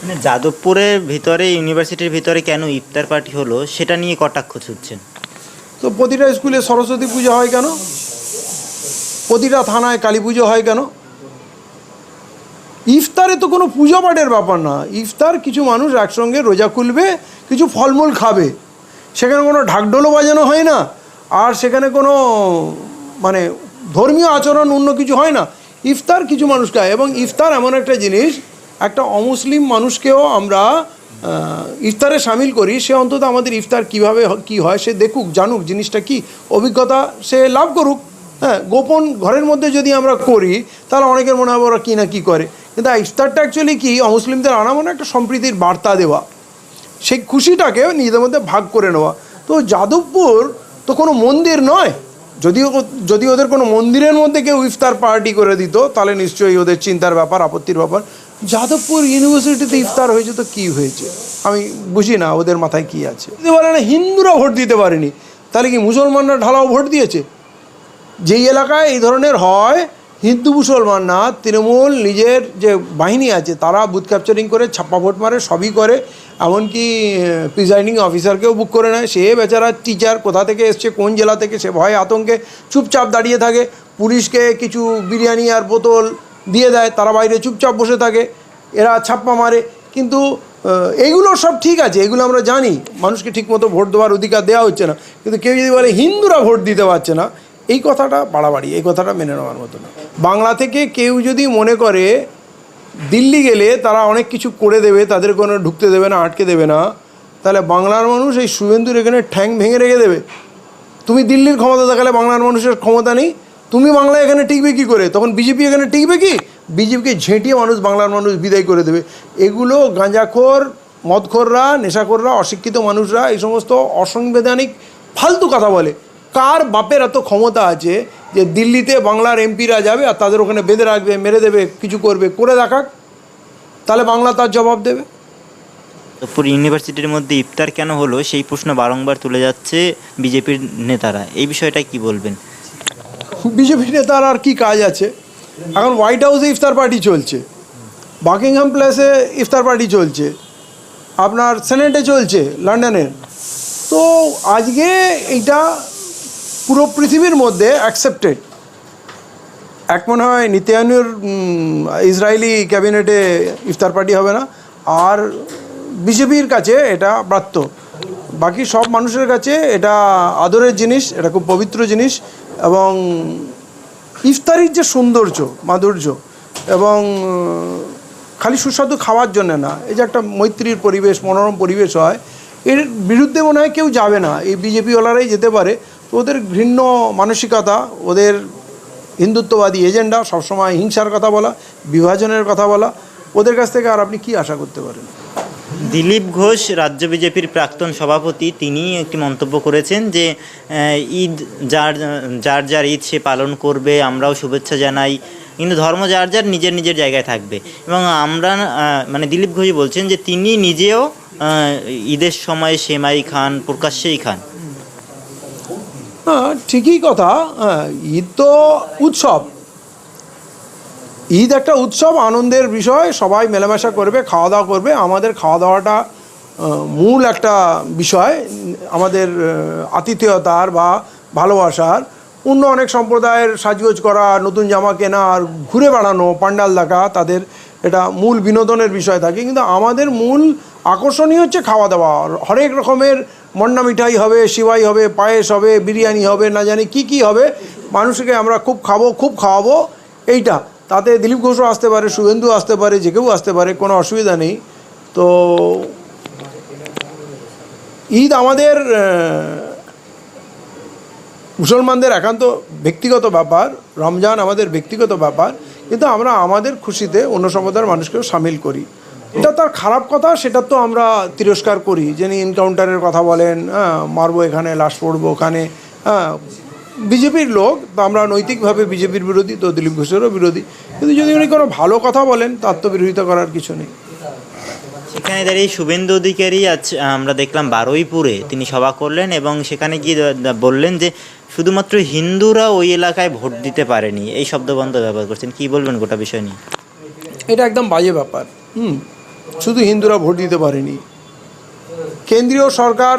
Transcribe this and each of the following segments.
মানে যাদবপুরের ভিতরে, ইউনিভার্সিটির ভিতরে কেন ইফতার পার্টি হলো, সেটা নিয়ে কটাক্ষ ছুটছেন? তো প্রতিটা স্কুলে সরস্বতী পুজো হয় কেন? প্রতিটা থানায় কালী পুজো হয় কেন? ইফতারে তো কোনো পুজো পাঠের ব্যাপার না। ইফতার কিছু মানুষ একসঙ্গে রোজা খুলবে, কিছু ফলমূল খাবে। সেখানে কোনো ঢাকঢোলও বাজানো হয় না, আর সেখানে কোনো মানে ধর্মীয় আচরণ অন্য কিছু হয় না। ইফতার কিছু মানুষ খায়, এবং ইফতার এমন একটা জিনিস একটা অমুসলিম মানুষকেও আমরা ইফতারে সামিল করি, সে অন্তত আমাদের ইফতার কীভাবে কি হয় সে দেখুক, জানুক জিনিসটা কি, অভিজ্ঞতা সে লাভ করুক। হ্যাঁ গোপন ঘরের মধ্যে যদি আমরা করি, তাহলে অনেকের মনে হবে ওরা কী না কী করে। কিন্তু ইফতারটা অ্যাকচুয়ালি কি, অমুসলিমদের আনা মানে একটা সম্প্রীতির বার্তা দেওয়া। সেই খুশিটাকে নিজেদের মধ্যে ভাগ করে নেওয়া। তো যাদবপুর তো কোনো মন্দির নয়। যদিও যদি ওদের কোনো মন্দিরের মধ্যে কেউ ইফতার পার্টি করে দিত, তাহলে নিশ্চয়ই ওদের চিন্তার ব্যাপার, আপত্তির ব্যাপার। যাদবপুর ইউনিভার্সিটিতে ইফতার হয়েছে তো কি হয়েছে? আমি বুঝি না ওদের মাথায় কি আছে। বলে না হিন্দুরা ভোট দিতে পারেনি, তাহলে কি মুসলমানরা ঢালাও ভোট দিয়েছে? যেই এলাকায় এই ধরনের হয়, হিন্দু মুসলমান না, তৃণমূল নিজের যে বাহিনী আছে, তারা বুথ ক্যাপচারিং করে, ছাপ্পা ভোট মারে, সবই করে, এমনকি প্রিজাইডিং অফিসারকেও বুক করে নেয়। সে বেচারা টিচার কোথা থেকে এসছে, কোন জেলা থেকে, সে ভয়ে আতঙ্কে চুপচাপ দাঁড়িয়ে থাকে। পুলিশকে কিছু বিরিয়ানি আর বোতল দিয়ে দেয়, তারা বাইরে চুপচাপ বসে থাকে, এরা ছাপ্পা মারে। কিন্তু এইগুলো সব ঠিক আছে, এগুলো আমরা জানি, মানুষকে ঠিকমতো ভোট দেওয়ার অধিকার দেওয়া হচ্ছে না। কিন্তু কেউ যদি বলে হিন্দুরা ভোট দিতে পারছে না, এই কথাটা বাড়াবাড়ি, এই কথাটা মেনে নেওয়ার মতো না। বাংলা থেকে কেউ যদি মনে করে, দিল্লি গেলে তারা অনেক কিছু করে দেবে, তাদের কোনো ঢুকতে দেবে না, আটকে দেবে না, তাহলে বাংলার মানুষ এই শুভেন্দুর এখানে ঠ্যাং ভেঙে রেখে দেবে। তুমি দিল্লির ক্ষমতা দেখালে বাংলার মানুষের ক্ষমতা নেই তুমি বাংলা এখানে টিকবে কি করে? তখন বিজেপি এখানে টিকবে কি? বিজেপিকে ঝেঁটিয়ে মানুষ, বাংলার মানুষ বিদায় করে দেবে। এগুলো গাঁজাখোর, মদখোররা, নেশাখোররা, অশিক্ষিত মানুষরা, এই সমস্ত অসাংবিধানিক, ফালতু কথা বলে। কার বাপের এত ক্ষমতা আছে যে দিল্লিতে বাংলার এমপিরা যাবে আর তাদের ওখানে বেঁধে রাখবে, মেরে দেবে, কিছু করবে? করে দেখাক। তাহলে বাংলা তার জবাব দেবে। যাদবপুর ইউনিভার্সিটির মধ্যে ইফতার কেন হলো? সেই প্রশ্ন বারংবার তুলে যাচ্ছে বিজেপির নেতারা। এই বিষয়টা কি বলবেন? বিজেপি নেতার আর কি কাজ আছে? এখন হোয়াইট হাউসে ইফতার পার্টি চলছে। বাকিংহাম প্লেসে ইফতার পার্টি চলছে। আপনার সেনেটে চলছে লন্ডনের তো আজকে এইটা পুরো পৃথিবীর মধ্যে অ্যাকসেপ্টেড এক মনে হয় নিত্যানুর ইসরায়েলি ক্যাবিনেটে ইফতার পার্টি হবে না। আর বিজেপির কাছে এটা ব্রাত্য বাকি সব মানুষের কাছে এটা আদরের জিনিস, এটা খুব পবিত্র জিনিস। এবং ইফতারির যে সৌন্দর্য, মাধুর্য এবং খালি সুস্বাদু খাওয়ার জন্য না, এই যে একটা মৈত্রীর পরিবেশ, মনোরম পরিবেশ হয়, এর বিরুদ্ধে মনে হয় কেউ যাবে না। এই বিজেপিওয়ালারাই যেতে পারে, তো ওদের ঘৃণ্য মানসিকতা, ওদের হিন্দুত্ববাদী এজেন্ডা, সবসময় হিংসার কথা বলা, বিভাজনের কথা বলা, ওদের কাছ থেকে আর আপনি কি আশা করতে পারেন? দিলীপ ঘোষ, রাজ্য বিজেপির প্রাক্তন সভাপতি, তিনি একটি মন্তব্য করেছেন যে ঈদ যার যার যার ঈদ সে পালন করবে, আমরাও শুভেচ্ছা জানাই। কিন্তু ধর্ম যার যার নিজের নিজের জায়গায় থাকবে। এবং আমরা মানে দিলীপ ঘোষই বলছেন যে, তিনি নিজেও ঈদের সময় সেমাই খান, প্রকাশ্যেই খান। ঠিকই কথা। ঈদ তো উৎসব। ঈদ একটা উৎসব, আনন্দের বিষয়, সবাই মেলামেশা করবে খাওয়া দাওয়া করবে। আমাদের খাওয়া দাওয়াটা মূল একটা বিষয়, আমাদের আতিথেয়তার বা ভালোবাসার। অন্য অনেক সম্প্রদায়ের সাজগোজ করা, নতুন জামা কেনা আর ঘুরে বেড়ানো, পান্ডাল দেখা, তাদের এটা মূল বিনোদনের বিষয় থাকে। কিন্তু আমাদের মূল আকর্ষণই হচ্ছে খাওয়া দাওয়া হরেক রকমের মন্ডা মিঠাই হবে সিবাই হবে, পায়েস হবে, বিরিয়ানি হবে, না জানি কি কি হবে, মানুষকে আমরা খুব খাব, খুব খাওয়াবো, এইটা। তাতে দিলীপ ঘোষও আসতে পারে, শুভেন্দু আসতে পারে, যে কেউ আসতে পারে, কোনো অসুবিধা নেই। তো ঈদ আমাদের মুসলমানদের একান্ত ব্যক্তিগত ব্যাপার, রমজান আমাদের ব্যক্তিগত ব্যাপার, কিন্তু আমরা আমাদের খুশিতে অন্য সম্প্রদায়ের মানুষকেও সামিল করি। এটা তার খারাপ কথা, সেটা তো আমরা তিরস্কার করি। যিনি এনকাউন্টারের কথা বলেন হ্যাঁ মারবো এখানে, লাশ পড়ব ওখানে হ্যাঁ বিজেপির লোক তো আমরা নৈতিকভাবে বিজেপির বিরোধী তো দিলীপ ঘোষেরও বিরোধী। কিন্তু যদি উনি কোনো ভালো কথা বলেন তার তো বিরোধিতা করার কিছু নেই। সেখানে দাঁড়িয়ে শুভেন্দু অধিকারী আজ আমরা দেখলাম বারুইপুরে তিনি সভা করলেন এবং সেখানে গিয়ে বললেন যে শুধুমাত্র হিন্দুরা ওই এলাকায় ভোট দিতে পারেনি। এই শব্দবন্ধ ব্যবহার করছেন। কি বলবেন গোটা বিষয় নিয়ে? এটা একদম বাজে ব্যাপার। হুম। শুধু হিন্দুরা ভোট দিতে পারেনি। কেন্দ্রীয় সরকার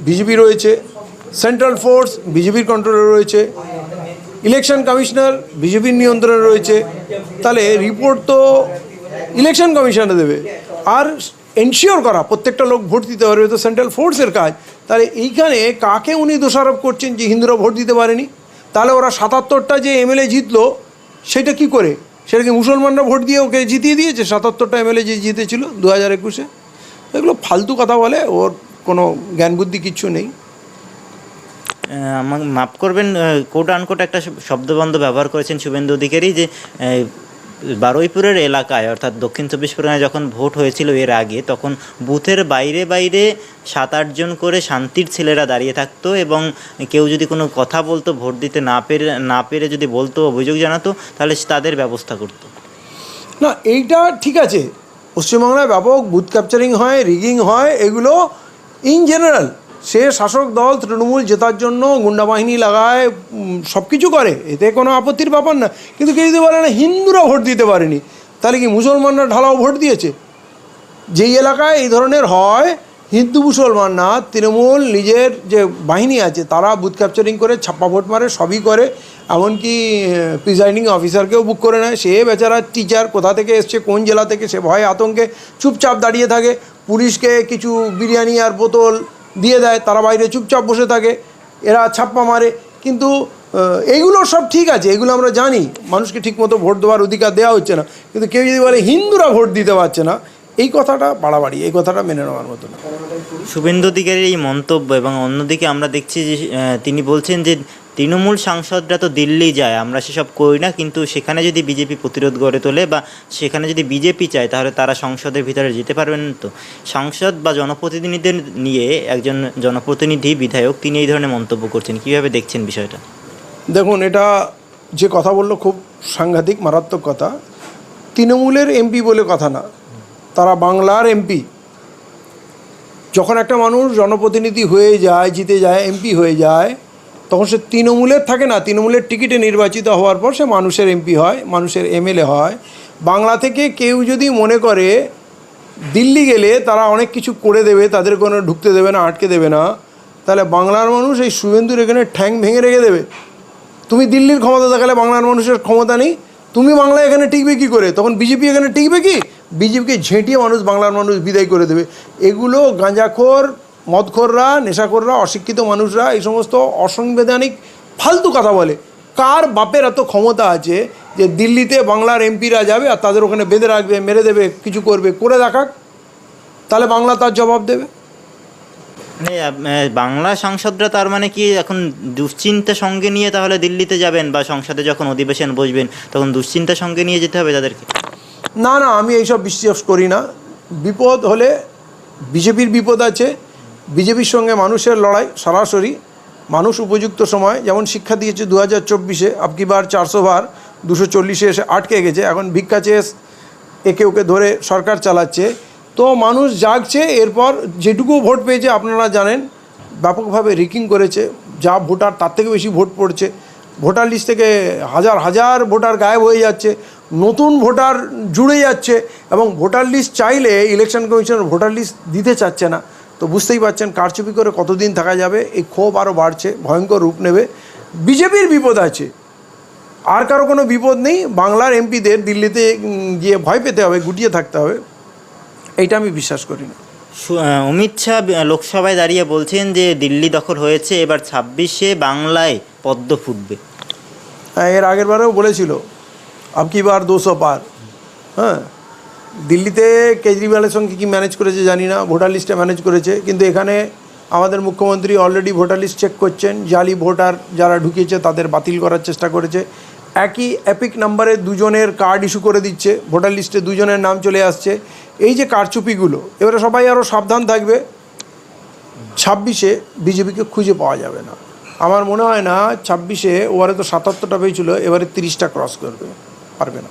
বিজেপি রয়েছে। সেন্ট্রাল ফোর্স বিজেপির কন্ট্রোলে রয়েছে। ইলেকশন কমিশনার বিজেপির নিয়ন্ত্রণে রয়েছে। তাহলে রিপোর্ট তো ইলেকশন কমিশনে দেবে। আর এনশিওর করা, প্রত্যেকটা লোক ভোট দিতে পারবে, তো সেন্ট্রাল ফোর্সের কাজ। তাহলে এইখানে কাকে উনি দোষারোপ করছেন যে হিন্দুরা ভোট দিতে পারেনি? তাহলে ওরা সাতাত্তরটা যে এমএলএ জিতলো, সেটা কি করে? সেটা কি মুসলমানরা ভোট দিয়ে ওকে জিতিয়ে দিয়েছে? সাতাত্তরটা এমএলএ যে জিতেছিল দু হাজার একুশে? এগুলো ফালতু কথা বলে, ওর কোনো জ্ঞান বুদ্ধি কিচ্ছু নেই। আমাকে মাফ করবেন কোট আনকোট একটা শব্দবন্ধ ব্যবহার করেছেন শুভেন্দু অধিকারী যে বারুইপুরের এলাকায়, অর্থাৎ দক্ষিণ চব্বিশ পরগনায় যখন ভোট হয়েছিল এর আগে, তখন বুথের বাইরে বাইরে সাত আটজন করে শান্তির ছেলেরা দাঁড়িয়ে থাকতো এবং কেউ যদি কোনো কথা বলতো, ভোট দিতে না পেরে না পেরে যদি বলতো, অভিযোগ জানাতো, তাহলে তাদের ব্যবস্থা করতো। না, এইটা ঠিক আছে। পশ্চিমবাংলায় ব্যাপক বুথ ক্যাপচারিং হয় রিগিং হয়, এগুলো ইন জেনারেল সে শাসক দল তৃণমূল জেতার জন্য গুন্ডা বাহিনী লাগায় সব কিছু করে। এতে কোনো আপত্তির ব্যাপার না। কিন্তু কেউ যদি বলে না হিন্দুরা ভোট দিতে পারেনি, তাহলে কি মুসলমানরা ঢালাও ভোট দিয়েছে? যেই এলাকায় এই ধরনের হয়, হিন্দু মুসলমান না তৃণমূল নিজের যে বাহিনী আছে, তারা বুথ ক্যাপচারিং করে, ছাপ্পা ভোট মারে, সবই করে। এমনকি প্রিজাইডিং অফিসারকেও বুক করে নেয়। সে বেচারা টিচার কোথা থেকে এসছে, কোন জেলা থেকে, সে ভয়ে আতঙ্কে চুপচাপ দাঁড়িয়ে থাকে। পুলিশকে কিছু বিরিয়ানি আর বোতল দিয়ে দেয়, তারা বাইরে চুপচাপ বসে থাকে, এরা ছাপ্পা মারে। কিন্তু এইগুলো সব ঠিক আছে, এগুলো আমরা জানি, মানুষকে ঠিকমতো ভোট দেওয়ার অধিকার দেওয়া হচ্ছে না। কিন্তু কেউ যদি বলে, হিন্দুরা ভোট দিতে পারছে না, এই কথাটা বাড়াবাড়ি, এই কথাটা মেনে নেওয়ার মতো না। শুভেন্দু অধিকারীর এই মন্তব্য এবং অন্যদিকে আমরা দেখছি যে তিনি বলছেন যে তৃণমূল সাংসদরা তো দিল্লি যায়, আমরা সেসব করি না, কিন্তু সেখানে যদি বিজেপি প্রতিরোধ গড়ে তোলে বা সেখানে যদি বিজেপি চায়, তাহলে তারা সংসদের ভিতরে যেতে পারবেন তো। সাংসদ বা জনপ্রতিনিধিদের নিয়ে একজন জনপ্রতিনিধি বিধায়ক তিনি এই ধরনের মন্তব্য করছেন, কীভাবে দেখছেন বিষয়টা? দেখুন, এটা যে কথা বলল খুব সাংঘাতিক, মারাত্মক কথা। তৃণমূলের এমপি বলে কথা না, তারা বাংলার এমপি যখন একটা মানুষ জনপ্রতিনিধি হয়ে যায়, জিতে যায় এমপি হয়ে যায় তখন সে তৃণমূলের থাকে না, তৃণমূলের টিকিটে নির্বাচিত হওয়ার পর সে মানুষের এমপি হয়, মানুষের এমএলএ হয়। বাংলা থেকে কেউ যদি মনে করে দিল্লি গেলে তারা অনেক কিছু করে দেবে, তাদের কোনো ঢুকতে দেবে না, আটকে দেবে না, তাহলে বাংলার মানুষ এই শুভেন্দুর এখানে ঠ্যাং ভেঙে রেখে দেবে। তুমি দিল্লির ক্ষমতা দেখালে বাংলার মানুষের ক্ষমতা নেই, তুমি বাংলা এখানে টিকবে কি করে? তখন বিজেপি এখানে টিকবে কি? বিজেপিকে ঝেঁটিয়ে মানুষ, বাংলার মানুষ বিদায় করে দেবে। এগুলো গাঁজাখোর মদখোররা নেশাখোররা অশিক্ষিত মানুষরা এই সমস্ত অসাংবিধানিক ফালতু কথা বলে। কার বাপের এত ক্ষমতা আছে যে দিল্লিতে বাংলার এমপিরা যাবে আর তাদের ওখানে বেঁধে রাখবে মেরে দেবে কিছু করবে করে দেখাক? তাহলে বাংলা তার জবাব দেবে। মানে বাংলা সাংসদরা তার মানে কি এখন দুশ্চিন্তা সঙ্গে নিয়ে তাহলে দিল্লিতে যাবেন বা সংসদে যখন অধিবেশন বসবেন তখন দুশ্চিন্তা সঙ্গে নিয়ে যেতে হবে তাদেরকে? না না আমি এইসব বিশ্বাস করি না। বিপদ হলে বিজেপির বিপদ আছে বিজেপির সঙ্গে মানুষের লড়াই সরাসরি মানুষ উপযুক্ত সময়, যেমন শিক্ষা দিয়েছে দু হাজার চব্বিশে আপকি বার চারশো বার, দুশো চল্লিশে এসে আটকে গেছে, এখন ভিক্ষা চেয়ে একে ওকে ধরে সরকার চালাচ্ছে। তো মানুষ জাগছে, এরপর যেটুকু ভোট পেয়েছে আপনারা জানেন, ব্যাপকভাবে রিকিং করেছে, যা ভোটার তার থেকে বেশি ভোট পড়ছে। ভোটার লিস্ট থেকে হাজার হাজার ভোটার গায়েব হয়ে যাচ্ছে, নতুন ভোটার জুড়ে যাচ্ছে, এবং ভোটার লিস্ট চাইলে ইলেকশন কমিশন ভোটার লিস্ট দিতে চাচ্ছে না। তো বুঝতেই পারছেন কারচুপি করে কতদিন থাকা যাবে এই ক্ষোভ আরও বাড়ছে ভয়ঙ্কর রূপ নেবে। বিজেপির বিপদ আছে। আর কারও কোনো বিপদ নেই বাংলার এমপিদের দিল্লিতে গিয়ে ভয় পেতে হবে গুটিয়ে থাকতে হবে। এইটা আমি বিশ্বাস করি না। অমিত শাহ লোকসভায় দাঁড়িয়ে বলছেন যে দিল্লি দখল হয়েছে এবার ছাব্বিশে বাংলায় পদ্ম ফুটবে। হ্যাঁ এর আগের বারেও বলেছিল আব কি বার দুশো পার। হ্যাঁ দিল্লিতে কেজরিওয়ালের সঙ্গে কি ম্যানেজ করেছে জানি না ভোটার লিস্টে ম্যানেজ করেছে, কিন্তু এখানে আমাদের মুখ্যমন্ত্রী অলরেডি ভোটার লিস্ট চেক করছেন জালি ভোটার যারা ঢুকিয়েছে তাদের বাতিল করার চেষ্টা করেছে। একই অ্যাপিক নাম্বারে দুজনের কার্ড ইস্যু করে দিচ্ছে ভোটার লিস্টে দুজনের নাম চলে আসছে। এই যে কারচুপিগুলো, এবারে সবাই আরও সাবধান থাকবে। ছাব্বিশে বিজেপিকে খুঁজে পাওয়া যাবে না। আমার মনে হয় না, ছাব্বিশে ওয়ারে তো সাতাত্তরটা পেয়েছিল, এবারে তিরিশটা ক্রস করবে, পারবে না।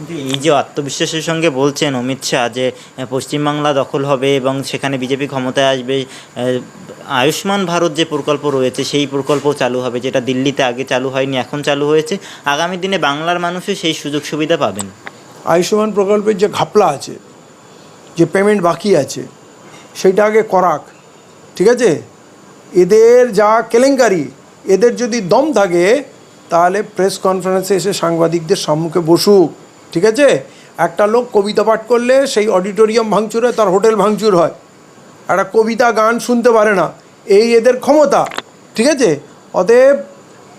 এই যে আত্মবিশ্বাসের সঙ্গে বলছেন অমিত শাহ যে পশ্চিমবাংলা দখল হবে এবং সেখানে বিজেপি ক্ষমতায় আসবে আয়ুষ্মান ভারত যে প্রকল্প রয়েছে সেই প্রকল্প চালু হবে, যেটা দিল্লিতে আগে চালু হয়নি, এখন চালু হয়েছে। আগামী দিনে বাংলার মানুষও সেই সুযোগ সুবিধা পাবেন। আয়ুষ্মান প্রকল্পের যে ঘাপলা আছে, যে পেমেন্ট বাকি আছে সেইটা আগে করাক, ঠিক আছে? এদের যা কেলেঙ্কারি, এদের যদি দম থাকে, তাহলে প্রেস কনফারেন্সে এসে সাংবাদিকদের সম্মুখে বসুক। ঠিক আছে? একটা লোক কবিতা পাঠ করলে সেই অডিটোরিয়াম ভাঙচুর হয়, তার হোটেল ভাঙচুর হয়। একটা কবিতা গান শুনতে পারে না। এই এদের ক্ষমতা, ঠিক আছে? অতএব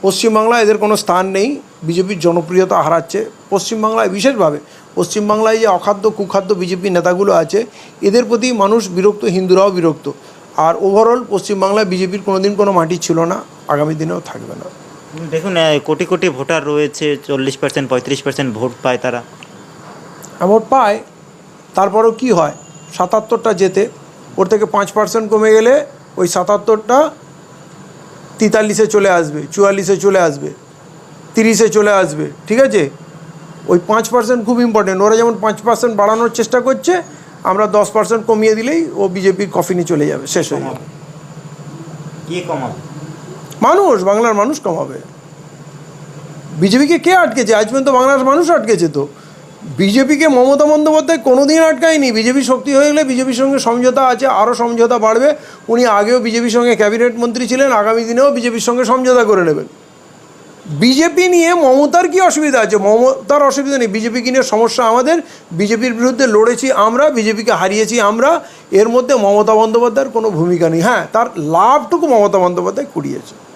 পশ্চিমবাংলায় এদের কোনো স্থান নেই। বিজেপির জনপ্রিয়তা হারাচ্ছে পশ্চিমবাংলায় বিশেষভাবে। পশ্চিমবাংলায় যে অখাদ্য, কুখাদ্য বিজেপি নেতাগুলো আছে, এদের প্রতি মানুষ বিরক্ত, হিন্দুরাও বিরক্ত। আর ওভারঅল পশ্চিমবাংলায় বিজেপির কোনোদিন কোনো মাটি ছিল না, আগামী দিনেও থাকবে না। দেখুন কোটি কোটি ভোটার রয়েছে চল্লিশ পার্সেন্ট পঁয়ত্রিশ পার্সেন্ট ভোট পায় তারা। ভোট পায় তারপরও কি হয়? সাতাত্তরটা যেতে ওর থেকে পাঁচ পার্সেন্ট কমে গেলে ওই সাতাত্তরটা তেতাল্লিশে চলে আসবে চুয়াল্লিশে চলে আসবে তিরিশে চলে আসবে ঠিক আছে? ওই পাঁচ পার্সেন্ট খুব ইম্পর্টেন্ট ওরা যেমন পাঁচ পার্সেন্ট বাড়ানোর চেষ্টা করছে আমরা দশ পার্সেন্ট কমিয়ে দিলেই ও বিজেপির কফিনে চলে যাবে শেষ হয়ে যাবে। কে কমাবে? মানুষ, বাংলার মানুষ কমাবে বিজেপিকে কে আটকেছে? আজ পর্যন্ত বাংলার মানুষ আটকেছে তো। বিজেপিকে মমতা বন্দ্যোপাধ্যায় কোনোদিন আটকায়নি। বিজেপি শক্তি হয়ে গেলে বিজেপির সঙ্গে সমঝোতা আছে আরও সমঝোতা বাড়বে। উনি আগেও বিজেপির সঙ্গে ক্যাবিনেট মন্ত্রী ছিলেন, আগামী দিনেও বিজেপির সঙ্গে সমঝোতা করে নেবেন। বিজেপি নিয়ে মমতার কি অসুবিধা আছে? মমতার অসুবিধা নেই। বিজেপিকে নিয়ে সমস্যা আমাদের? বিজেপির বিরুদ্ধে লড়েছি আমরা, বিজেপিকে হারিয়েছি আমরা। এর মধ্যে মমতা বন্দ্যোপাধ্যায়ের কোনো ভূমিকা নেই। হ্যাঁ তার লাভটুকু মমতা বন্দ্যোপাধ্যায় কুড়িয়েছে।